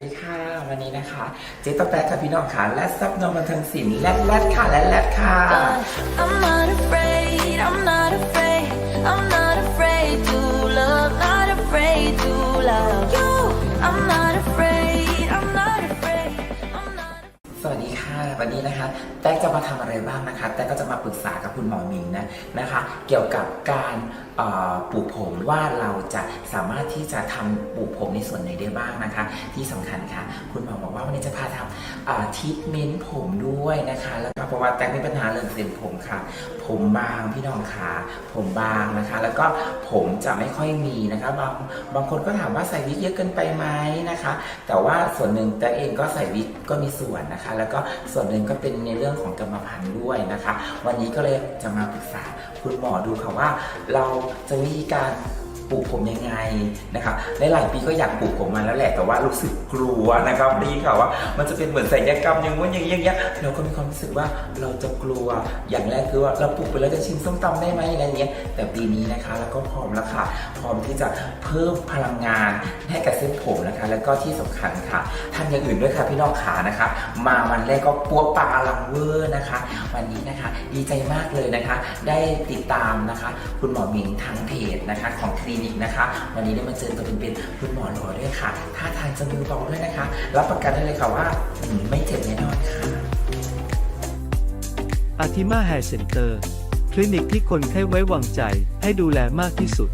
สวัสดีค่ะ วันนี้นะคะ เจ๊ต๊อกแต๊กค่ะพี่น้องค่ะ และซับนมบันเทิงศิลป์และแรดค่ะ และแรดค่ะ I'm not afraid, I'm not afraid, I'm not afraid to love, not afraid to love you. I'm not afraid, I'm not afraid, I'm not สวัสดี ค่ะวันนี้นะคะแต๊กจะมาทำอะไรบ้างนะคะแต๊กก็จะมาปรึกษากับคุณหมอหมิงนะนะคะ เกี่ยวกับการปลูกผมว่าเราจะสามารถที่จะทำปลูกผมในส่วนไหนได้บ้างนะคะ ที่สำคัญค่ะ คุณหมอบอกว่าวันนี้จะพาทำทิทเมนต์ผมด้วยนะคะแล้วก็เพราะว่าแต๊กมีปัญหาเรื่องเส้นผมค่ะ ผมบางพี่น้องขาผมบางนะคะ แล้วก็ผมจะไม่ค่อยมีนะคะบางบางคนก็ถามว่าใส่วิกเยอะเกินไปไหมนะคะ แต่ว่าส่วนหนึ่งแต่เองก็ใส่วิกก็มีส่วนนะคะ แล้วก็ส่วนหนึ่งก็เป็นในเรื่องของกรรมพันธุ์ด้วยนะคะ วันนี้ก็เลยจะมาปรึกษาคุณหมอดูค่ะว่า เราจะวิธีการ ปลูกผมยังไงนะครับในหลายปีก็อยากปลูกผมมาแล้วแหละแต่ว่ารู้สึกกลัวนะครับดีค่ะว่า มันจะเป็นเหมือนศัลยกรรมอย่างว่าอย่างนี้อย่างเงี้ยเราก็มีความรู้สึกว่าเราจะกลัวอย่างแรกคือว่าเราปลูกไปแล้วจะชิมส้มตำได้ไหมอะไรเงี้ยแต่ปีนี้นะคะแล้วก็พร้อมแล้วค่ะพร้อมที่จะเพิ่มพลังงานให้กับเส้นผมนะคะ แล้วก็ที่สำคัญค่ะทำอย่างอื่นด้วยค่ะพี่น้องขานะคะ มาวันแรกก็ปัวปลาอลังเวอร์นะคะ วันนี้นะคะดีใจมากเลยนะคะ ได้ติดตามนะคะ คุณหมอหมิงทางเพจนะคะของคลินิกนะคะ วันนี้ได้มาเจอตัวเป็นๆคุณหมอหล่อด้วยค่ะท่าทางจะมือเบาด้วยนะคะ รับประกันได้เลยค่ะว่าไม่เจ็บแน่นอนค่ะอาทิมาแฮร์เซ็นเตอร์ คลินิกที่คนไข้ไว้วางใจให้ดูแลมากที่สุด